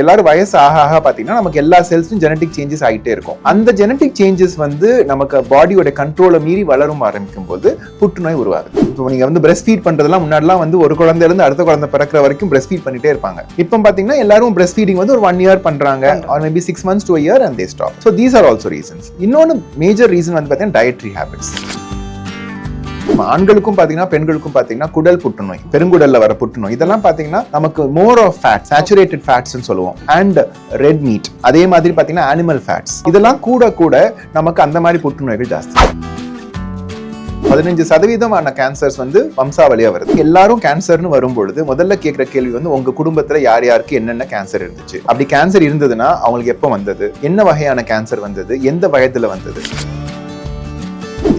எல்லாரும் வயசு ஆக ஆக பாத்தீங்கன்னா நமக்கு எல்லா செல்ஸும் ஜெனடிக் சேஞ்சஸ் ஆகிட்டே இருக்கும். அந்த ஜெனடிக் சேஞ்சஸ் வந்து நமக்கு பாடியோட கண்ட்ரோலை மீறி வளரும் ஆரம்பிக்கும் போது புற்றுநோய் உருவாகுது. இப்போ நீங்க வந்து பிரஸ்ட் ஃபீட் பண்றதெல்லாம் முன்னாடிலாம் வந்து ஒரு குழந்தையில இருந்து அடுத்த குழந்தை பிறக்கிற வரைக்கும் பிரஸ்ட் ஃபீட் பண்ணிட்டே இருப்பாங்க. இப்போ பாத்தீங்கன்னா எல்லாரும் பிரஸ்ட் ஃபீடிங் வந்து ஒரு ஒன் இயர் பண்றாங்க. Or maybe six months to year and they stop so these are also reasons இன்னொன்று மேஜர் ரீசன் வந்து பார்த்தீங்கன்னா டயட்ரி ஹேபிட்ஸ் ஆண்களுக்கும் பார்த்தீங்கன்னா பெண்களுக்கும் பார்த்தீங்கன்னா குடல் புற்றுநோய் பெருங்குடல்ல வர புற்றுநோய் இதெல்லாம் பார்த்தீங்கன்னா நமக்கு மோர் ஆஃப் ஃபேட் சேச்சுரேட்டட் ஃபேட்ஸ்னு சொல்லுவோம். அண்ட் ரெட் மீட் அதே மாதிரி பார்த்தீங்கன்னா அனிமல் ஃபேட்ஸ் இதெல்லாம் கூட கூட நமக்கு அந்த மாதிரி புற்றுநோய்கள் ஜாஸ்தி. பதினஞ்சு சதவீதமான கேன்சர்ஸ் வந்து வம்சாவளியாக வருது. எல்லாரும் கேன்சர்னு வரும்பொழுது முதல்ல கேட்குற கேள்வி வந்து உங்க குடும்பத்தில் யார் யாருக்கு என்னென்ன கேன்சர் இருந்துச்சு? அப்படி கேன்சர் இருந்ததுன்னா அவங்களுக்கு எப்போ வந்தது? என்ன வகையான கேன்சர் வந்தது? எந்த வயதில் வந்தது?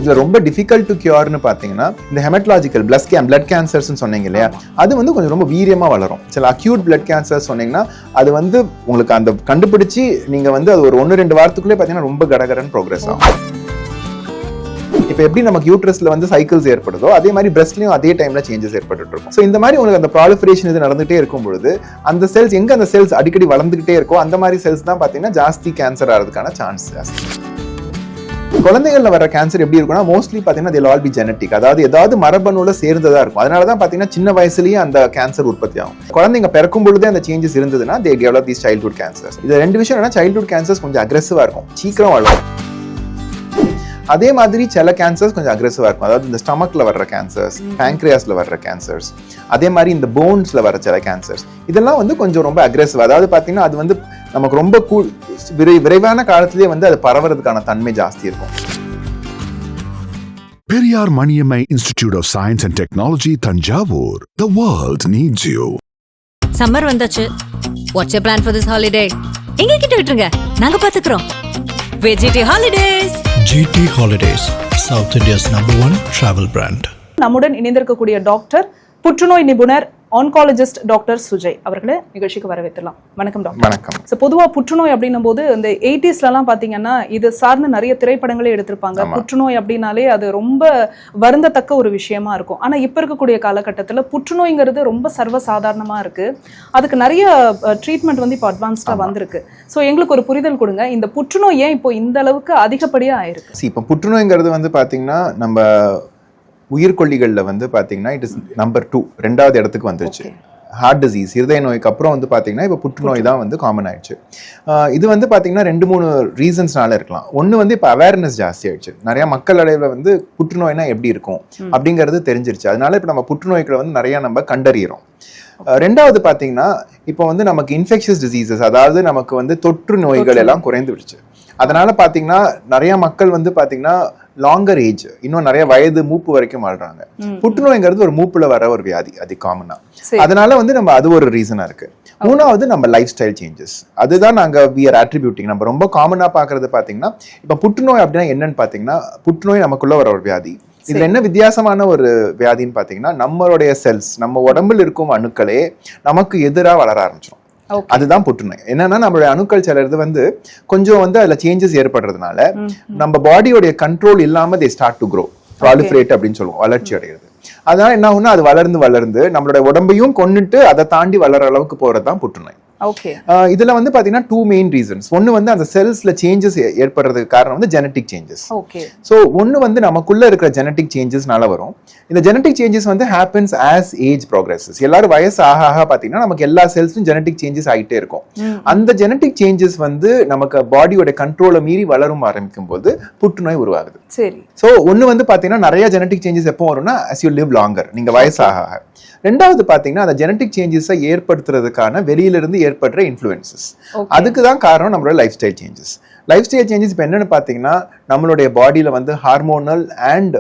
இதுல ரொம்ப டிஃபிகல்ட் டு கியூர்னு பாத்தீங்கன்னா இந்த haematological plus can blood cancers சொன்னீங்க இல்லையா? அது வந்து கொஞ்சம் ரொம்ப வீரியமா வளரும். சில அக்யூட் பிளட் கேன்சர் சொன்னீங்கன்னா அது வந்து உங்களுக்கு அந்த கண்டுபிடிச்சு நீங்க வந்து அது ஒரு ஒன்று ரெண்டு வாரத்துக்குள்ளே பாத்தீங்கன்னா ரொம்ப கடகரன்னு ப்ரோக்ரஸ் ஆகும். இப்போ எப்படி நமக்கு யூட்ரஸ்ல வந்து சைக்கிள்ஸ் ஏற்படுதோ அதே மாதிரி பிரஸ்ட்லயும் அதே டைம்ல சேஞ்சஸ் ஏற்பட்டு இருக்கும். ஸோ இந்த மாதிரி உங்களுக்கு அந்த ப்ராலிஃபரேஷன் இது நடந்துகிட்டே இருக்கும் பொழுது அந்த செல்ஸ் எங்க அந்த செல்ஸ் அடிக்கடி வளர்ந்துகிட்டே இருக்கோ அந்த மாதிரி செல்ஸ் தான் பாத்தீங்கன்னா ஜாஸ்தி கேன்சர் ஆகிறதுக்கான சான்ஸ் ஜாஸ்தி. குழந்தைகள்ல வர கேன்சர் எப்படி இருக்கும்னா மோஸ்ட்லி பாத்தீங்கன்னா தில் ஆல் பி ஜெனட்டிக் அதாவது ஏதாவது மரபணுல சேர்ந்ததா இருக்கும். அதனால தான் பாத்தீங்கன்னா சின்ன வயசுலயே அந்த கேன்சர் உற்பத்தி ஆகும். குழந்தைங்க பிறக்கும் பொழுதே அந்த சேஞ்சஸ் இருந்ததுன்னா they develop these childhood cancers இது ரெண்டு விஷயம் என்னன்னா சைல்ட்ஹுட் கேன்சர்ஸ் கொஞ்சம் அக்ரெசிவா இருக்கும். சீக்கிரம் வளரும். அதே மாதிரி சில கேன்சர்ஸ் கொஞ்சம் அக்ரெசிவா இருக்கும். அதாவது இந்த ஸ்டமக்ல வர்ற கேன்சர்ஸ் பேங்க்ரியாஸ்ல வர்ற கேன்சர்ஸ் அதே மாதிரி இந்த போன்ஸ்ல வர சில கேன்சர்ஸ் இதெல்லாம் வந்து கொஞ்சம் ரொம்ப அக்ரெசிவ் அதாவது பாத்தீங்கன்னா அது வந்து நமக்கு ரொம்ப கூ விரை விரைவான காலத்திலேயே வந்து அது பரவறதுக்கான தன்மை ஜாஸ்தி இருக்கும். Periyar Maniammai Institute of Science and Technology, Tanjavur. The world needs you. Summer வந்தாச்சு. What's you plan for this holiday எங்க கிட்ட விட்டுருங்க. நாங்க பாத்துக்கிறோம். VGT holidays GT Holidays, South India's number one travel brand. நம்முடன் இணைந்திருக்கக்கூடிய டாக்டர் புற்றுநோய் நிபுணர் ஆன்காலஜிஸ்ட் டாக்டர் சுஜய் அவர்களை நிகழ்ச்சிக்கு வரவேற்றலாம் வணக்கம் டாக்டர் வணக்கம். ஸோ பொதுவாக புற்றுநோய் அப்படின்னும் போது இந்த எயிட்டிஸ்லலாம் பார்த்தீங்கன்னா இது சார்ந்த நிறைய திரைப்படங்களே எடுத்திருப்பாங்க. புற்றுநோய் அப்படின்னாலே அது ரொம்ப வருந்தத்தக்க ஒரு விஷயமா இருக்கும். ஆனால் இப்போ இருக்கக்கூடிய காலகட்டத்தில் புற்றுநோய்ங்கிறது ரொம்ப சர்வசாதாரணமாக இருக்கு. அதுக்கு நிறைய ட்ரீட்மெண்ட் வந்து இப்போ அட்வான்ஸ்டாக வந்திருக்கு. ஸோ எங்களுக்கு ஒரு புரிதல் கொடுங்க. இந்த புற்றுநோய் ஏன் இப்போ இந்த அளவுக்கு அதிகப்படியாக ஆயிருக்கு? இப்போ புற்றுநோய்ங்கிறது வந்து பாத்தீங்கன்னா நம்ம உயிர்கொல்லிகள்ல வந்து பாத்தீங்கன்னா இட் இஸ் நம்பர் டூ ரெண்டாவது இடத்துக்கு வந்துருச்சு. ஹார்ட் டிசீஸ் இருதய நோய்க்கு அப்புறம் வந்து பாத்தீங்கன்னா இப்போ புற்றுநோய் தான் வந்து காமன் ஆயிடுச்சு. இது வந்து பாத்தீங்கன்னா ரெண்டு மூணு ரீசன்ஸ்னால இருக்கலாம். ஒன்று வந்து இப்போ அவேர்னஸ் ஜாஸ்தி ஆயிடுச்சு. நிறைய மக்கள் அளவில் வந்து புற்றுநோய்னா எப்படி இருக்கும் அப்படிங்கிறது தெரிஞ்சிருச்சு. அதனால இப்போ நம்ம புற்றுநோய்களை வந்து நிறைய நம்ம கண்டறியறோம். அஹ் ரெண்டாவது பாத்தீங்கன்னா இப்போ வந்து நமக்கு இன்ஃபெக்ஷஸ் டிசீசஸ் அதாவது நமக்கு வந்து தொற்று நோய்கள் எல்லாம் குறைந்து விடுச்சு அதனால பாத்தீங்கன்னா நிறைய மக்கள் வந்து பாத்தீங்கன்னா லாங்கர் ஏஜ் இன்னும் நிறைய வயது மூப்பு வரைக்கும் வாழ்றாங்க. புற்றுநோய்ங்கிறது ஒரு மூப்புல வர ஒரு வியாதி அது காமனா. அதனால வந்து நம்ம அது ஒரு ரீசனா இருக்கு. மூணாவது நம்ம லைஃப் ஸ்டைல் சேஞ்சஸ் அதுதான் நாங்க வி ஆர் attributing. நம்ம ரொம்ப காமனா பாக்குறது பாத்தீங்கன்னா இப்ப புற்றுநோய் அப்படின்னா என்னன்னு பாத்தீங்கன்னா புற்றுநோய் நமக்குள்ள வர ஒரு வியாதி. இதுல என்ன வித்தியாசமான ஒரு வியாதின்னு பாத்தீங்கன்னா நம்மளுடைய செல்ஸ் நம்ம உடம்புல இருக்கும் அணுக்களே நமக்கு எதிரா வளர ஆரம்பிச்சிடும். அதுதான் புற்றுநோய். என்னன்னா நம்மளுடைய அணுக்கள் சிலது வந்து கொஞ்சம் வந்து அதுல சேஞ்சஸ் ஏற்படுறதுனால நம்ம பாடியோடைய கண்ட்ரோல் இல்லாம they start to grow proliferate அப்படின்னு சொல்லுவோம் வளர்ச்சி அடைகிறது அதனால என்ன ஆகும்னா அது வளர்ந்து வளர்ந்து நம்மளுடைய உடம்பையும் கொன்னுட்டு அதை தாண்டி வளர அளவுக்கு போறது தான் புற்றுநோய். ஓகே இதுல வந்து பாத்தீங்கன்னா டூ மெயின் ரீசன்ஸ் ஒன்னு வந்து அந்த செல்ஸ்ல சேஞ்சஸ் ஏற்படுறதுக்கு காரணம் வந்து ஜெனட்டிக் சேஞ்சஸ் ஓகே ஸோ ஒன்று வந்து நமக்குள்ள இருக்கிற ஜெனட்டிக் சேஞ்சஸ்னால வரும். இந்த ஜெனட்டிக் சேஞ்சஸ் வந்து ஹேப்பன்ஸ் ஆஸ் ஏஜ் ப்ரோக்ரஸஸ் எல்லாரும் வயசு ஆக ஆக பார்த்தீங்கன்னா நமக்கு எல்லா செல்ஸும் ஜெனட்டிக் சேஞ்சஸ் ஆகிட்டே இருக்கும். அந்த ஜெனட்டிக் சேஞ்சஸ் வந்து நமக்கு பாடியோட கண்ட்ரோலை மீறி வளரும் ஆரம்பிக்கும் போது புற்றுநோய் உருவாகுது. சரி. ஸோ ஒன்று வந்து பார்த்தீங்கன்னா நிறைய ஜெனட்டிக் சேஞ்சஸ் எப்போ வரும்னா as you live லாங்கர் நீங்கள் வயசாக ஆக. ரெண்டாவது பார்த்தீங்கன்னா அந்த ஜெனட்டிக் சேஞ்சஸை ஏற்படுத்துறதுக்கான வெளியிலிருந்து ஏற்படுற இன்ஃப்ளூயன்சஸ். அதுக்கு தான் காரணம் நம்மளோட life style changes life style changes இப்போ என்னன்னு பார்த்தீங்கன்னா நம்மளுடைய பாடியில் வந்து ஹார்மோனல் அண்ட்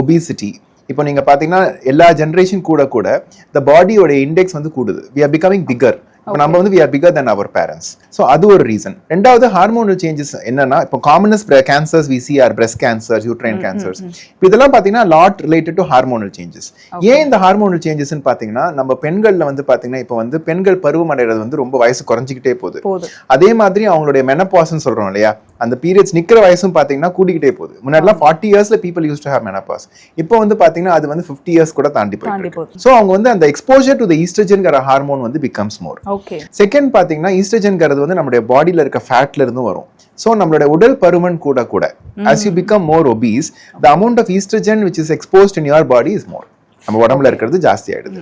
ஒபிசிட்டி இப்போ நீங்க பாத்தீங்கன்னா எல்லா ஜென்ரேஷன் கூட கூட இந்த பாடியோட இண்டெக்ஸ் வந்து கூடுது. வி ஆர் பிகமிங் பிகர் நம்ம வந்து we are bigger than our parents so அது ஒரு ரீசன் ரெண்டாவது ஹார்மோனல் சேஞ்சஸ் என்னன்னா இப்போ commonest cancers we see are breast cancer uterine cancers இப்போ இதெல்லாம் பார்த்தீங்கன்னா lot related to hormonal changes ஏன் இந்த ஹார்மோனல் சேஞ்சஸ்ன்னு பார்த்தீங்கன்னா நம்ம பெண்கள்ல வந்து பார்த்தீங்கன்னா இப்போ வந்து பெண்கள் பருவம் அடைகிறது வந்து ரொம்ப வயசு குறைஞ்சிக்கிட்டே போகுது. அதே மாதிரி அவங்களுடைய மெனப்பாஸ்ன்னு சொல்றோம் இல்லையா? அந்த பீரியட்ஸ் நிக்கிற வயசும் பாத்தீங்கன்னா கூடிக்கிட்டே போகுது. முன்னாடிலாம் ஃபார்ட்டி இயர்ஸ்ல people used to have menopause இப்போ வந்து பாத்தீங்கன்னா அது வந்து ஃபிஃப்டி இயர்ஸ் கூட தாண்டி போயிட்டு. ஸோ அவங்க வந்து அந்த எக்ஸ்போஜர் டு த ஈஸ்ட்ரஜன்கிற ஹார்மோன் வந்து பிகம்ஸ் மோர் ஓகே செகண்ட் பாத்தீங்கன்னா ஈஸ்ட்ரஜன்ங்கிறது வந்து நம்மளுடைய பாடியில இருக்க ஃபேட்ல இருந்தும் வரும். ஸோ நம்மளுடைய உடல் பருமன் கூட கூட as you become more obese the amount of estrogen which is exposed in your body is more. நம்ம உடம்புல இருக்கிறது ஜாஸ்தி ஆயிடுது.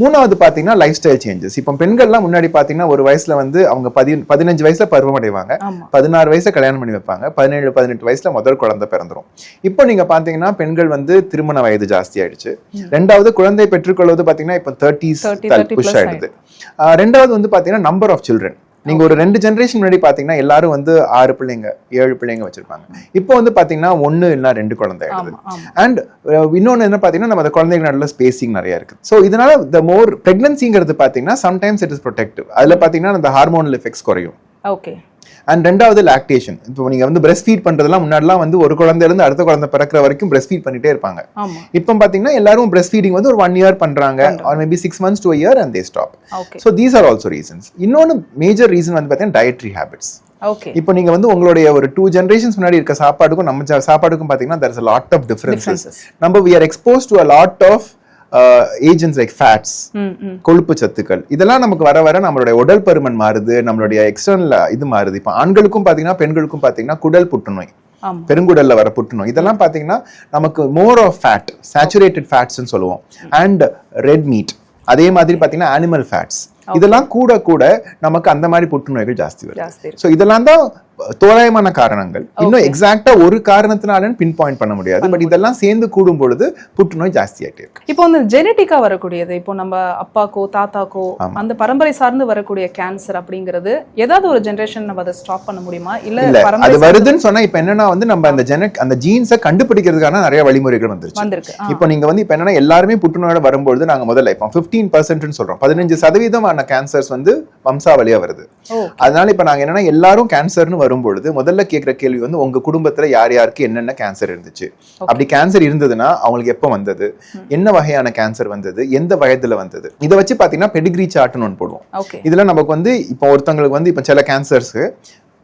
மூணாவது பாத்தீங்கன்னா லைஃப் ஸ்டைல் சேஞ்சஸ் இப்போ பெண்கள்லாம் முன்னாடி பாத்தீங்கன்னா ஒரு வயசுல வந்து அவங்க பதி பதினஞ்சு வயசுல பருவம் அடைவாங்க. பதினாறு வயசுல கல்யாணம் பண்ணி வைப்பாங்க. பதினேழு பதினெட்டு வயசுல முதல் குழந்தை பிறந்துரும். இப்போ நீங்க பாத்தீங்கன்னா பெண்கள் வந்து திருமண வயது ஜாஸ்தி ஆயிடுச்சு. ரெண்டாவது குழந்தை பெற்றுக்கொள்வது பாத்தீங்கன்னா இப்போ தேர்ட்டிஸ் 30, 30 புஷ் ஆயிடுது. ரெண்டாவது வந்து பாத்தீங்கன்னா நம்பர் ஆஃப் சில்ட்ரன் நீங்க ஒரு ரெண்டு ஜெனரேஷன் முன்னாடி பாத்தீங்கன்னா எல்லாரும் வந்து ஆறு பிள்ளைங்க ஏழு பிள்ளைங்க வச்சிருப்பாங்க. இப்போ வந்து பாத்தீங்கன்னா ஒண்ணு இல்ல ரெண்டு குழந்தை ஆயிடுது அண்ட் இன்னொன்னு என்ன பாத்தீங்கன்னா நம்ம அந்த குழந்தைங்க நடுவில் ஸ்பேசிங் நிறைய இருக்கு ஸோ இதனால த மோர் பிரெக்னன்சிங்கிறது பாத்தீங்கன்னா சம்டைம்ஸ் இட் இஸ் ப்ரொடெக்டிவ் அதுல பாத்தீங்கன்னா அந்த ஹார்மோனல் எஃபெக்ட்ஸ் குறையும். ஓகே அண்ட் ரெண்டாவது லாக்டேஷன் இப்போ நீங்க வந்து பிரஸ்ட் ஃபீட் பண்றதெல்லாம் முன்னாடிலாம் வந்து ஒரு குழந்தையில இருந்து அடுத்த குழந்தை பிறக்கிற வரைக்கும் பிரஸ்ட் ஃபீட் பண்ணிட்டே இருப்பாங்க. இப்போ பாத்தீங்கன்னா எல்லாரும் பிரஸ்ட் ஃபீடிங் வந்து ஒரு ஒன் இயர் பண்றாங்க. Or maybe six months to year and they stop so these are also reasons இன்னொன்னு மேஜர் ரீசன் வந்து பார்த்தீங்கன்னா டயட்ரி ஹேபிட்ஸ் இப்போ நீங்க வந்து உங்களுடைய ஒரு டூ ஜெனரேஷன்ஸ் முன்னாடி இருக்க சாப்பாடுக்கும் நம்ம சாப்பாடுக்கும் பாத்தீங்கன்னா a lot of differences. Differences. நம்ம we are exposed to a lot of fats ம் ம் கொழுப்பு சத்துக்கள். இதெல்லாம் நமக்கு வர வர நம்மளுடைய உடல் பருமன் மாறுது நம்மளுடைய எக்ஸ்டர்னல் இது மாறுது. இப்போ ஆண்களுக்கும் பாத்தீங்கன்னா பெண்களுக்கும் பாத்தீங்கன்னா குடல் புற்றுநோய் பெருங்குடல்ல வர புற்றுநோய். இதெல்லாம் பாத்தீங்கன்னா நமக்கு மோர் ஆஃப் ஃபேட் சேச்சுரேட்டட் ஃபேட்ஸ்னு சொல்லுவோம். அண்ட் ரெட் மீட் அதே மாதிரி பாத்தீங்கன்னா அனிமல் ஃபேட்ஸ் இதெல்லாம் கூட கூட நமக்கு அந்த மாதிரி புற்றுநோய்கள் ஜாஸ்தி வருது. சோ இதெல்லாம் தான் தோராயமான காரணங்கள். இன்னும் எக்ஸாக்டா ஒரு காரணத்தினாலன்னு பின் பாயிண்ட் பண்ண முடியாது. பட் இதெல்லாம் சேர்ந்து கூடும் பொழுது புற்றுநோய் ஜாஸ்தி ஆயிட்டே இருக்கு. இப்போ வந்து ஜெனட்டிக்கா வரக்கூடியது இப்போ நம்ம அப்பாக்கோ தாத்தாக்கோ அந்த பரம்பரை சார்ந்து வரக்கூடிய கேன்சர் அப்படிங்கிறது ஏதாவது ஒரு ஜெனரேஷன் நம்ம அதை ஸ்டாப் பண்ண முடியுமா? இல்ல அது வருதுன்னு சொன்னா இப்ப என்னன்னா வந்து நம்ம அந்த ஜெனட் அந்த ஜீன்ஸை கண்டுபிடிக்கிறதுக்கான நிறைய வழிமுறைகள் வந்துருச்சு. இப்போ நீங்க வந்து இப்ப என்னன்னா எல்லாருமே புற்றுநோயோட வரும்பொழுது நாங்க முதல்ல இப்போ ஃபிஃப்டீன் பர்சன்ட்னு சொல்றோம். பதினஞ்சு சதவீதமான கேன்சர்ஸ் வந்து வம்சாவளியா வருது. அதனால இப்ப நாங்க என்னன்னா எல்லாரும் கேன்சர்னு வரும்பொழுது முதல்ல கேக்குற கேள்வி வந்து உங்க குடும்பத்துல யார் யாருக்கு என்னென்ன கேன்சர் இருந்துச்சு? அப்படி கேன்சர் இருந்ததுன்னா அவங்களுக்கு எப்ப வந்தது? என்ன வகையான கேன்சர் வந்தது? எந்த வயதுல வந்தது? இதை வச்சு பாத்தீங்கன்னா பெடிகிரி சார்ட்னு ஒன்று போடுவோம். இதுல நமக்கு வந்து இப்போ ஒருத்தவங்களுக்கு வந்து இப்போ சில கேன்சர்ஸ்க்கு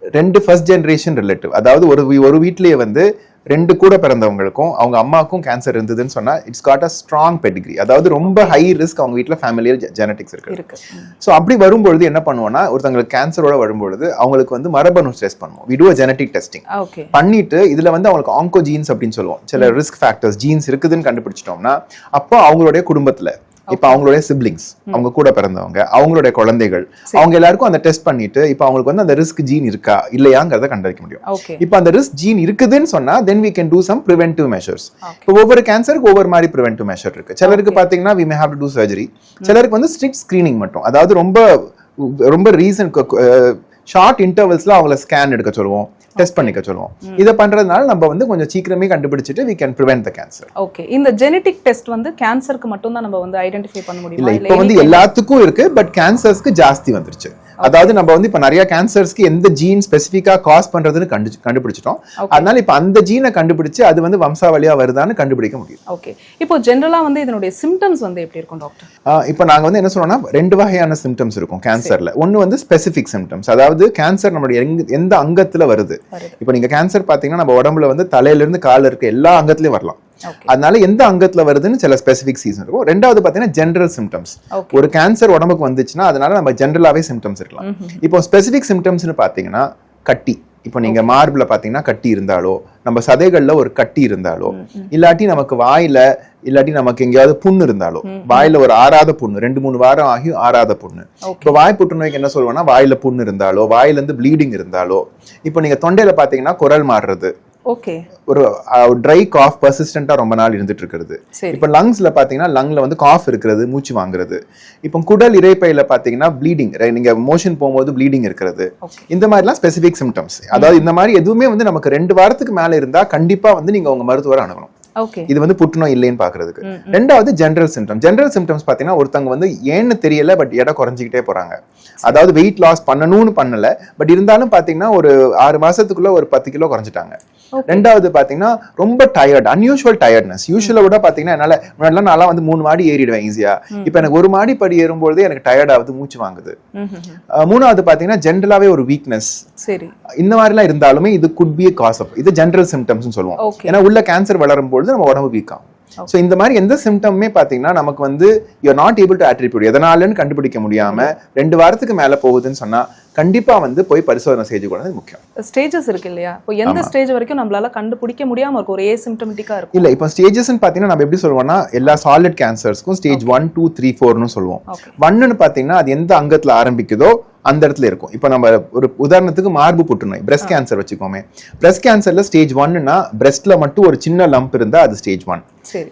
ரெண்டு ஃபர்ஸ்ட் ஜெனரேஷன் ரிலேட்டிவ் அதாவது ஒரு ஒரு வீட்லயே வந்து ரெண்டு கூட பிறந்தவங்களுக்கும் அவங்க அம்மாக்கும் கேன்சர் இருந்ததுன்னு சொன்னா it's got a strong pedigree அதாவது ரொம்ப ஹை ரிஸ்க் அவங்க வீட்ல ஃபேமிலியல் ஜெனட்டிக்ஸ் இருக்கு. ஸோ அப்படி வரும்பொழுது என்ன பண்ணுவோம்னா ஒருத்தவங்களுக்கு கேன்சரோட வரும்பொழுது அவங்களுக்கு வந்து மரபணு டெஸ்ட் பண்ணுவோம். We do a genetic testing. Okay பண்ணிட்டு இதுல வந்து அவங்களுக்கு ஆங்கோ ஜீன்ஸ் அப்படின்னு சொல்லுவோம். சில ரிஸ்க் ஃபேக்டர்ஸ் ஜீன்ஸ் இருக்குதுன்னு கண்டுபிடிச்சிட்டோம்னா அப்போ அவங்களுடைய குடும்பத்துல இப்ப அவங்களுடைய சிப்ளிங்ஸ் அவங்க கூட பிறந்தவங்க அவங்களுடைய குழந்தைகள் அவங்க எல்லாருக்கும் அந்த டெஸ்ட் பண்ணிட்டு இப்ப அவங்களுக்கு வந்து அந்த ரிஸ்க் ஜீன் இருக்கா இல்லையாங்கிறத கண்டுபிடிக்க முடியும். இப்ப அந்த ரிஸ்க் ஜீன் இருக்குதுன்னு சொன்னா then we can do some preventive measures இப்போ ஒவ்வொரு கேன்சருக்கு ஒவ்வொரு மாதிரி ப்ரிவென்டிவ் மெஷர் இருக்கு. சிலருக்கு பாத்தீங்கன்னா we may have to do surgery. சிலருக்கு வந்து ஸ்ட்ரிக்ட் ஸ்கிரீனிங் மட்டும். அதாவது ரொம்ப ரொம்ப ரீசன் ஷார்ட் இன்டர்வல்ஸ்ல அவங்கள ஸ்கேன் எடுக்க சொல்லுவோம். டெஸ்ட் பண்ணிக்க சொல்லுவோம். இதை பண்றதுனால நம்ம வந்து கொஞ்சம் சீக்கிரமே கண்டுபிடிச்சிட்டு we can prevent the cancer. Okay இந்த ஜெனட்டிக் டெஸ்ட் வந்து கேன்சருக்கு மட்டும் தான் நம்ம வந்து ஐடென்டிஃபை பண்ண இல்ல முடியுமா இப்போ வந்து எல்லாத்துக்கும் இருக்கு பட் கேன்சர்ஸ்க்கு ஜாஸ்தி வந்துருச்சு. அதாவது நம்ம வந்து இப்ப நிறைய கேன்சர்ஸ்க்கு எந்த ஜீன் ஸ்பெசிஃபிக்கா காஸ் பண்றதுன்னு கண்டு கண்டுபிடிச்சிட்டோம். அதனால இப்ப அந்த ஜீனை கண்டுபிடிச்சு அது வந்து வம்சாவளியா வருதான்னு கண்டுபிடிக்க முடியும். ஓகே இப்போ ஜென்ரலா வந்து இதனுடைய சிம்டம்ஸ் வந்து எப்படி இருக்கும் டாக்டர் இப்போ நாங்க வந்து என்ன சொல்றோம்னா ரெண்டு வகையான சிம்டம்ஸ் இருக்கும் கேன்சர்ல ஒன்னு வந்து ஸ்பெசிபிக் சிம்டம்ஸ் அதாவது கேன்சர் நம்மளுடைய எந்த அங்கத்துல வருது. இப்போ நீங்க கேன்சர் பாத்தீங்கன்னா நம்ம உடம்புல வந்து தலையில இருந்து கால்ல இருக்க எல்லா அங்கத்திலயும் வரலாம். அதனால எந்த அங்கத்துல வருதுன்னு சில ஸ்பெசிபிக் சீசன் இருக்கும். ரெண்டாவது பாத்தீங்கன்னா ஜெனரல் சிம்டம்ஸ். ஒரு கேன்சர் உடம்புக்கு வந்துச்சுன்னா அதனால நம்ம ஜெனரலாவே சிம்டம்ஸ் இருக்கலாம். இப்போ ஸ்பெசிபிக் சிம்டம்ஸ்னு பாத்தீங்கன்னா கட்டி. இப்போ நீங்க மார்பிள பாத்தீங்கன்னா கட்டி இருந்தாலோ நம்ம சதைகள்ல ஒரு கட்டி இருந்தாலோ இல்லாட்டி நமக்கு வாயில இல்லாட்டி நமக்கு எங்கேயாவது புண்ணு இருந்தாலோ வாயில ஒரு ஆறாத புண்ணு ரெண்டு மூணு வாரம் ஆகி ஆறாத புண்ணு. இப்போ வாய் புற்றுநோய்க்கு என்ன சொல்லுவோம்னா வாயில புண்ணு இருந்தாலோ வாயில இருந்து ப்ளீடிங் இருந்தாலோ இப்போ நீங்க தொண்டையில பாத்தீங்கன்னா குரல் மாறுறது. ஓகே. ஒரு ட்ரை காஃப் பர்சிஸ்டண்டா ரொம்ப நாள் இருந்துட்டு இருக்கிறது. இப்போ லங்ஸ்ல பாத்தீங்கன்னா லங்ல வந்து காஃப் இருக்கிறது மூச்சு வாங்குறது. இப்போ குடல் இரைப்பையில பாத்தீங்கன்னா ப்ளீடிங் நீங்க மோஷன் போகும்போது ப்ளீடிங் இருக்கிறது. இந்த மாதிரிலாம் ஸ்பெசிபிக் சிம்டம்ஸ் அதாவது இந்த மாதிரி எதுவுமே வந்து நமக்கு ரெண்டு வாரத்துக்கு மேல இருந்தா கண்டிப்பா வந்து நீங்க உங்க மருத்துவரை அணுகணும். இது வந்து புற்றுநோய் இல்லைன்னு பாக்குறதுக்கு. ரெண்டாவது ஜெனரல் சிம்டம் ஜெனரல் சிம்டம்ஸ் பாத்தீங்கன்னா ஒருத்தவங்க வந்து ஏன்னு தெரியல பட் எடை குறைஞ்சிக்கிட்டே போறாங்க. அதாவது வெயிட் லாஸ் பண்ணணும்னு பண்ணல பட் இருந்தாலும் பாத்தீங்கன்னா ஒரு ஆறு மாசத்துக்குள்ள ஒரு பத்து கிலோ குறைஞ்சிட்டாங்க. ரெண்டாவது பாத்தீங்கன்னா ரொம்ப டயர்ட் அன்யூஷுவல் டயர்ட்னஸ் யூஷுவலை விட பாத்தீங்கன்னா என்னால முன்னாடிலாம் நான்லாம் வந்து மூணு மாடி ஏறிடுவேன் ஈஸியா இப்போ எனக்கு ஒரு மாடி படி ஏறும்பொழுதே எனக்கு டயர்ட் ஆகுது மூச்சு வாங்குது. மூணாவது பாத்தீங்கன்னா ஜென்ரலாவே ஒரு வீக்னஸ் சரி. இந்த மாதிரிலாம் இருந்தாலுமே இது குட் பி ஆஃப் இது ஜென்ரல் சிம்டம்ஸ் சொல்லுவோம். ஏன்னா உள்ள கேன்சர் வளரும் பொழுது நம்ம உடம்பு வீக் ஆகும். ஸோ இந்த மாதிரி எந்த சிம்டமுமே பார்த்தீங்கன்னா நமக்கு வந்து you are not able to attribute. எதனாலன்னு கண்டுபிடிக்க முடியாம ரெண்டு வாரத்துக்கு மேல போகுதுன்னு சொன்னா கண்டிப்பா வந்து போய் பரிசோதனை செய்து கூட முக்கியம். ஸ்டேஜஸ் இருக்கு இல்லையா? இப்போ எந்த ஸ்டேஜ் வரைக்கும் நம்மளால கண்டுபிடிக்க முடியாம இருக்கும். ஒரு ஏசிம்டமெட்டிக்கா இருக்கும். இல்ல இப்போ ஸ்டேஜஸ்ன்னு பாத்தீங்கன்னா நம்ம எப்படி சொல்லுவோம்னா எல்லா சாலிட் கேன்சர்ஸ்க்கும் ஸ்டேஜ் ஒன் டூ த்ரீ ஃபோர்னு சொல்லுவோம். ஒன்னு பாத்தீங்கன்னா அது எந்த அங்கத்துல ஆரம்பிக்குதோ அந்த இடத்துல இருக்கும். இப்போ நம்ம ஒரு உதாரணத்துக்கு மார்பு புற்றுநோய் பிரஸ்ட் கேன்சர் வச்சுக்கோமே. பிரஸ்ட் கேன்சர்ல ஸ்டேஜ் ஒன்னுனா பிரஸ்ட்ல மட்டும் ஒரு சின்ன லம்ப் இருந்தா அது ஸ்டேஜ் ஒன்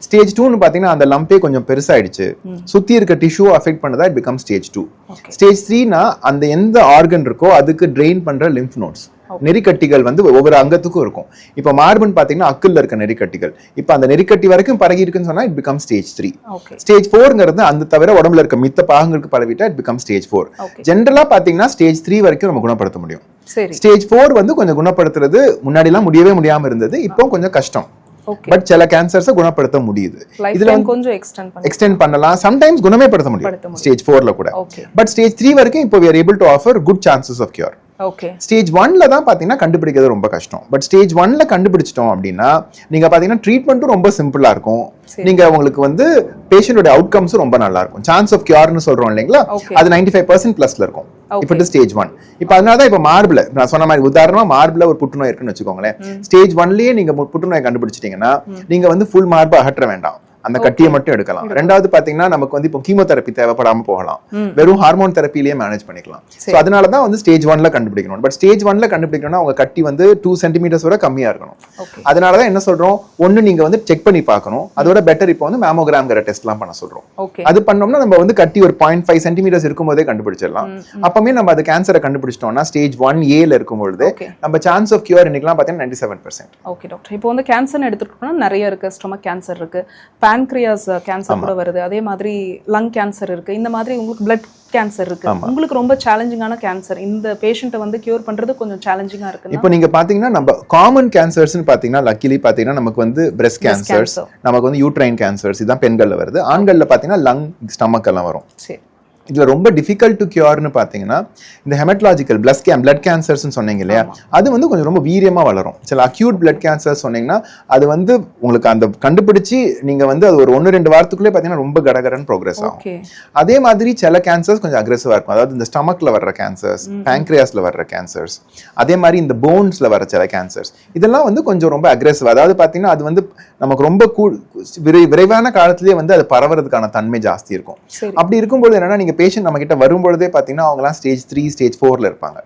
ஸ்டேஜ் டூன்னு பாத்தீங்கன்னா அந்த லம்பே கொஞ்சம் பெருசாயிடுச்சு. சுத்தி இருக்க டிஷ்யூ அஃபெக்ட் பண்ணதா it become stage two. Stage த்ரீனா அந்த எந்த ஆர்கன் இருக்கோ அதுக்கு ட்ரெயின் பண்ற லிம்ஃப் நோட்ஸ் நெறிக்கட்டிகள் வந்து ஒவ்வொரு அங்கத்துக்கும் இருக்கும். இப்போ மார்பன் பாத்தீங்கன்னா அக்குள்ள இருக்க நெறிக்கட்டிகள். இப்போ அந்த நெறிக்கட்டி வரைக்கும் பரகி இருக்குன்னு சொன்னா it become stage three stage ஃபோர்ங்கிறது அந்த தவிர உடம்புல இருக்க மித்த பாகங்களுக்கு பரவிட்டா it become stage four Okay. ஜென்ரலா பாத்தீங்கன்னா ஸ்டேஜ் த்ரீ வரைக்கும் நம்ம குணப்படுத்த முடியும். ஸ்டேஜ் ஃபோர் வந்து கொஞ்சம் குணப்படுத்துறது முன்னாடி எல்லாம் முடியவே முடியாம இருந்தது இப்போ கொஞ்சம் கஷ்டம். பட் சில கேன்சர்ஸை குணப்படுத்த முடியுது. இதுல கொஞ்சம் எக்ஸ்டெண்ட் எக்ஸ்டெண்ட் பண்ணலாம். சம்டைம்ஸ் குணமே படுத்த முடியும். ஸ்டேஜ் ஃபோர்ல கூட. பட் ஸ்டேஜ் த்ரீ வரைக்கும் இப்போ we are able to offer good chances of cure. Okay stage ஒன்ல தான் பாத்தீங்கன்னா கண்டுபிடிக்கிறது ரொம்ப கஷ்டம். பட் ஸ்டேஜ் ஒன்ல கண்டுபிடிச்சிட்டோம் அப்படின்னா நீங்க பாத்தீங்கன்னா ட்ரீட்மெண்ட்டும் ரொம்ப சிம்பிளா இருக்கும். நீங்க உங்களுக்கு வந்து பேஷண்டோட அவுட்கம்ஸும் ரொம்ப நல்லா இருக்கும். சான்ஸ் ஆஃப் கியூர்னு சொல்றோம் இல்லைங்களா. அது நைன்டி ஃபைவ் பர்சன்ட் பிளஸ்ல இருக்கும். இப்போ ஸ்டேஜ் ஒன் இப்போ அதனால தான் இப்போ மார்பில் நான் சொன்ன மாதிரி உதாரணமா மார்பில் ஒரு புற்றுநோய் இருக்குன்னு வச்சுக்கோங்களேன். ஸ்டேஜ் ஒன்லயே நீங்க புற்றுநோய் கண்டுபிடிச்சிட்டீங்கன்னா நீங்க வந்து ஃபுல் மார்பை அகற்ற வேண்டாம். அந்த கட்டியை மட்டும் எடுக்கலாம். ரெண்டாவது பாத்தீங்கன்னா நமக்கு வந்து இப்போ கீமோதெரப்பி தேவைப்படாம போகலாம். வெறும் ஹார்மோன் தெரப்பிலேயே மேனேஜ் பண்ணிக்கலாம். ஸோ அதனால தான் வந்து ஸ்டேஜ் ஒன்ல கண்டுபிடிக்கணும். பட் ஸ்டேஜ் ஒன்ல கண்டுபிடிக்கணும்னா உங்க கட்டி வந்து டூ சென்டிமீட்டர்ஸ் வரை கம்மியா இருக்கணும். அதனால தான் என்ன சொல்றோம்? ஒண்ணு நீங்க வந்து செக் பண்ணி பார்க்கணும். அதோட பெட்டர் இப்போ வந்து மேமோகிராம்ங்கிற டெஸ்ட்லாம் பண்ண சொல்றோம். அது பண்ணோம்னா நம்ம வந்து கட்டி ஒரு பாயிண்ட் ஃபைவ் சென்டிமீட்டர்ஸ் இருக்கும்போதே கண்டுபிடிச்சிடலாம். அப்பமே நம்ம அது கேன்சரை கண்டுபிடிச்சிட்டோம்னா ஸ்டேஜ் ஒன் ஏல இருக்கும்பொழுது. நம்ம சான்ஸ் ஆஃப் கியூர் இன்னைக்கெல்லாம் பார்த்தீங்கன்னா ninety seven percent okay doctor இப்போ வந்து கேன்சர்னு எடுத்துக்கிட்டோம்னா நிறைய இருக்கு. ஸ்டொமக் கேன்சர் இருக்கு. Pancreas கேன்சர் கூட வருது. அதே மாதிரி லங் கேன்சர் இருக்கு. இந்த மாதிரி உங்களுக்கு பிளட் கேன்சர் இருக்கு. உங்களுக்கு ரொம்ப சேலஞ்சிங்கான கேன்சர் இந்த பேஷண்ட்டை வந்து கியூர் பண்றது கொஞ்சம் சேலஞ்சிங்கா இருக்கு இப்போ நீங்க பாத்தீங்கன்னா நம்ம காமன் கேன்சர்ஸ்னு பாத்தீங்கன்னா லக்கிலி பாத்தீங்கன்னா நமக்கு வந்து பிரஸ்ட் கேன்சர்ஸ். நமக்கு வந்து யூட்ரைன் கேன்சர்ஸ் இதான் பெண்கள்ல வருது. ஆண்கள்ல பாத்தீங்கன்னா லங் ஸ்டமக் எல்லாம் வரும். சரி. இதுல ரொம்ப டிஃபிகல்ட் டு கியூர்னு பாத்தீங்கன்னா இந்த ஹெமட்டாலஜிக்கல் பிளஸ் கே பிளட் கேன்சர்ஸ்னு சொன்னீங்க இல்லையா? அது வந்து கொஞ்சம் ரொம்ப வீரியமா வளரும். சில அக்யூட் பிளட் கேன்சர் சொன்னீங்கன்னா அது வந்து உங்களுக்கு அந்த கண்டுபிடிச்சு நீங்க வந்து அது ஒரு ஒன்று ரெண்டு வாரத்துக்குள்ளே பாத்தீங்கன்னா ரொம்ப கடகரன்னு ப்ரோக்ரஸ் ஆகும். அதே மாதிரி சில கேன்சர்ஸ் கொஞ்சம் அக்ரெசிவா இருக்கும். அதாவது இந்த ஸ்டமக்ல வர்ற கேன்சர்ஸ் பேங்க்ரியாஸ்ல வர்ற கேன்சர்ஸ் அதே மாதிரி இந்த போன்ஸ்ல வர சில கேன்சர்ஸ் இதெல்லாம் வந்து கொஞ்சம் ரொம்ப அக்ரெசிவ் அதாவது பாத்தீங்கன்னா அது வந்து நமக்கு ரொம்ப கூ விரை விரைவான காலத்திலேயே வந்து அது பரவறதுக்கான தன்மை ஜாஸ்தி இருக்கும். அப்படி இருக்கும்போது என்னன்னா நீங்க பேஷண்ட் நம்ம கிட்ட வரும்பொழுதே பாத்தீங்கன்னா அவங்கலாம் ஸ்டேஜ் த்ரீ ஸ்டேஜ் ஃபோர்ல இருப்பாங்க.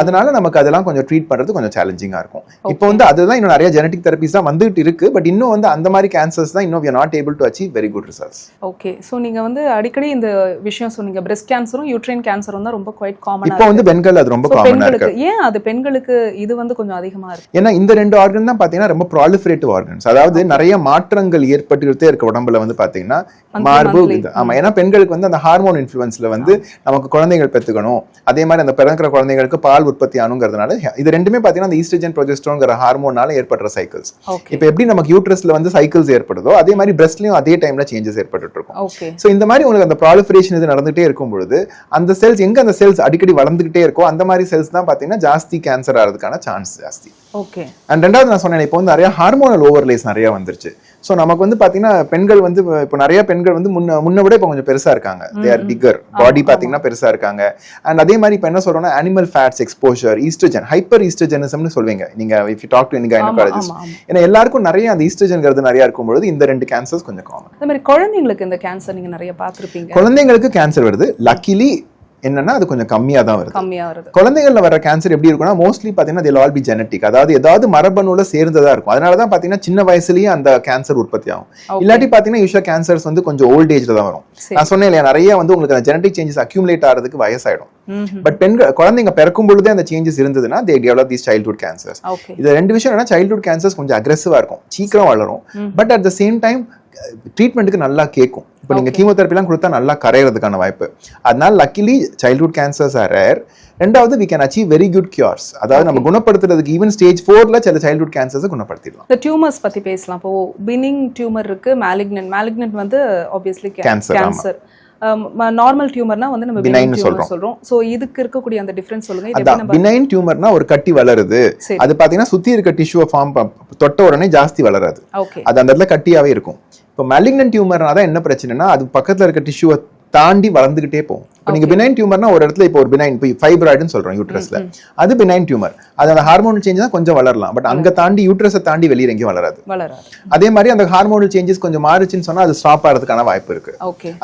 அதனால நமக்கு அதெல்லாம் கொஞ்சம் ட்ரீட் பண்றது கொஞ்சம் சேலஞ்சிங்கா இருக்கும். இப்போ வந்து அதுதான் இன்னும் நிறைய ஜெனடிக் தெரபிஸ் தான் வந்துட்டு இருக்கு. பட் இன்னும் வந்து அந்த மாதிரி கேன்சர்ஸ் தான் இன்னும் not able to achieve very good results okay so நீங்க வந்து அடிக்கடி இந்த விஷயம் சொன்னீங்க. பிரஸ்ட் கேன்சரும் யூட்ரைன் கேன்சரும் தான் ரொம்ப குவைட் காமனா இப்போ வந்து பெண்கள் அது ரொம்ப காமனா இருக்கு. ஏன் அது பெண்களுக்கு இது வந்து கொஞ்சம் அதிகமா இருக்கு? ஏன்னா இந்த ரெண்டு ஆர்கன் தான் பாத்தீங்கன்னா ரொம்ப ப்ராலிஃபரேட்டிவ் ஆர்கன்ஸ் அதாவது நிறைய மாற்றங்கள் ஏற்பட்டுக்கிட்டே இருக்க உடம்புல வந்து பாத்தீங்கன்னா மார்பு monthly. இது. ஆமா ஏன்னா பெண்களுக்கு வந்து அந்த ஹார்மோன் இன்ஃபுளுன்ஸ்ல வந்து நமக்கு குழந்தைகள் பெத்துக்கணும். அதே மாதிரி அந்த பிறக்கிற குழந்தைகளுக்கு பால் உற்பத்தி ஆனுங்கிறதுனால இது ரெண்டுமே பாத்தீங்கன்னா அந்த ஈஸ்ட்ரஜன் ப்ரொஜெஸ்ட்ரோங்கிற ஹார்மோனால ஏற்படுற சைக்கிள்ஸ் இப்போ எப்படி நமக்கு யூட்ரஸ்ல வந்து சைக்கிள்ஸ் ஏற்படுதோ அதே மாதிரி பிரஸ்ட்லயும் அதே டைம்ல சேஞ்சஸ் ஏற்பட்டுட்டு இருக்கும் ஸோ இந்த மாதிரி உங்களுக்கு அந்த ப்ராலிஃபரேஷன் இது நடந்துகிட்டே இருக்கும் பொழுது அந்த செல்ஸ் எங்க அந்த செல்ஸ் அடிக்கடி வளர்ந்துகிட்டே இருக்கோ அந்த மாதிரி செல்ஸ் தான் பாத்தீங்கன்னா ஜாஸ்தி கேன்சர் ஆகிறதுக்கான சான்ஸ் ஜாஸ்தி. ஓகே அண்ட் ரெண்டாவது நான் சொன்னேன் இப்போ வந்து நிறைய ஹார்மோனல் ஓவர்லேஸ் நிறைய வந்துருச்சு. ஸோ நமக்கு வந்து பாத்தீங்கன்னா பெண்கள் வந்து இப்போ நிறைய பெண்கள் வந்து முன்ன முன்ன விட இப்போ கொஞ்சம் பெருசா இருக்காங்க. தே ஆர் பிகர் பாடி பாத்தீங்கன்னா பெருசா இருக்காங்க. அண்ட் அதே மாதிரி இப்போ என்ன சொல்றோம்னா animal fats exposure oestrogen hyper ஈஸ்ட்ரஜனிசம்னு சொல்வீங்க நீங்க if you talk to any gynaecologist ஆமா, ஆமா. ஏன்னா எல்லாருக்கும் நிறைய அந்த ஈஸ்ட்ரஜன்ங்கிறது நிறைய இருக்கும்பொழுது இந்த ரெண்டு கேன்சர்ஸ் கொஞ்சம் காமன் அதே மாதிரி குழந்தைங்களுக்கு இந்த கேன்சர் நீங்க நிறைய பார்த்திருப்பீங்க. குழந்தைங்களுக்கு கேன்சர் வருது. லக்கிலி என்னன்னா அது கொஞ்சம் கம்மியா தான் வருது. கம்மியா வருது. குழந்தைகள்ல வர கேன்சர் எப்படி இருக்கும்னா mostly they will all be genetic. அதாவது ஏதாவது மரபணுல சேர்ந்ததா இருக்கும். அதனால தான் பாத்தீங்கன்னா சின்ன வயசுலயே அந்த கேன்சர் உற்பத்தி ஆகும். இல்லாட்டி பாத்தீங்கன்னா யூஸ்வலா கேன்சர்ஸ் வந்து கொஞ்சம் ஓல்ட் ஏஜ்ல தான் வரும். நான் சொன்னேன் இல்லையா நிறைய வந்து உங்களுக்கு அந்த ஜெனடிக் சேஞ்சஸ் அக்யூமுலேட் ஆகிறதுக்கு வயசாயிடும். பட் பெண்கள் குழந்தைங்க பிறக்கும் பொழுதே அந்த சேஞ்சஸ் இருந்ததுன்னா they develop these childhood cancers இது ரெண்டு விஷயம் என்னன்னா சைல்ட்ஹுட் கேன்சர்ஸ் கொஞ்சம் அக்ரெசிவா இருக்கும். சீக்கிரம் வளரும். But at the same time ட்ரீட்மெண்ட்டுக்கு நல்லா கேட்கும். இப்போ நீங்க கீமோதெரப்பிலாம் கொடுத்தா நல்லா கரையிறதுக்கான வாய்ப்பு. அதனால luckily childhood cancers are rare ரெண்டாவது we can achieve very good cures அதாவது நம்ம குணப்படுத்துறதுக்கு ஈவன் ஸ்டேஜ் ஃபோர்ல சில சைல்ட்ஹுட் கேன்சர்ஸ் குணப்படுத்திடலாம். இந்த டியூமர்ஸ் பத்தி பேசலாம். இப்போ பினிங் டியூமர் இருக்கு மேலிக்னன்ட் மேலிக்னன்ட் வந்து ஆப்வியஸ்லி ஆமா. கேன்சர் நார்மல் டியூமர்னா வந்து நம்ம tumor சொல்றோம். சொல்றோம். சோ இதுக்கு இருக்கக்கூடிய அந்த டிஃபரன்ஸ் சொல்லுங்க. அதான் பினைன் டியூமர்னா ஒரு கட்டி வளருது. அது பாத்தீங்கன்னா சுத்தி இருக்க டிஷ்யூவை ஃபார்ம் தொட்ட உடனே ஜாஸ்தி வளராது. அது அந்த இடத்துல கட்டியாவே இருக்கும். இப்போ malignant டியூமர்னா தான் என்ன பிரச்சனைனா அது பக்கத்துல இருக்க டிஷ்யூவை தாண்டி வளர்ந்துகிட்டே போகும். இப்போ நீங்க பினைன் டியூமர்னா ஒரு இடத்துல இப்போ ஒரு பினைன் இப்போ ஃபைப்ராய்டுன்னு சொல்றோம் யூட்ரஸ்ல அது பினைன் டியூமர் அது அந்த ஹார்மோனல் சேஞ்ச் தான் கொஞ்சம் வளரலாம். பட் அங்க தாண்டி யூட்ரஸை தாண்டி வெளியே எங்கேயும் வளராது. அதே மாதிரி அந்த ஹார்மோனல் சேஞ்சஸ் கொஞ்சம் மாறுச்சுன்னு சொன்னா அது ஸ்டாப் ஆகிறதுக்கான வாய்ப்பு இருக்கு.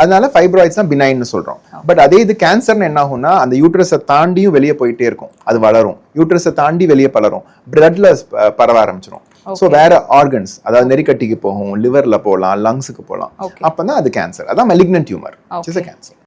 அதனால ஃபைப்ராய்ட்ஸ் தான் பினைன்னு சொல்றோம். பட் அதே இது கேன்சர்னு என்ன ஆகும்னா அந்த யூட்ரஸை தாண்டியும் வெளியே போயிட்டே இருக்கும். அது வளரும். யூட்ரஸை தாண்டி வெளியே பலரும். பிளட்ல பரவ ஆரம்பிச்சிடும் ஸோ வேற ஆர்கன்ஸ் அதாவது நெறிக்கட்டிக்கு போகும் லிவர்ல போகலாம் லங்ஸுக்கு போகலாம் Okay. அப்பதான் அது கேன்சர் அதான் மெலிக்னன்ட் டியூமர் Okay. கேன்சர்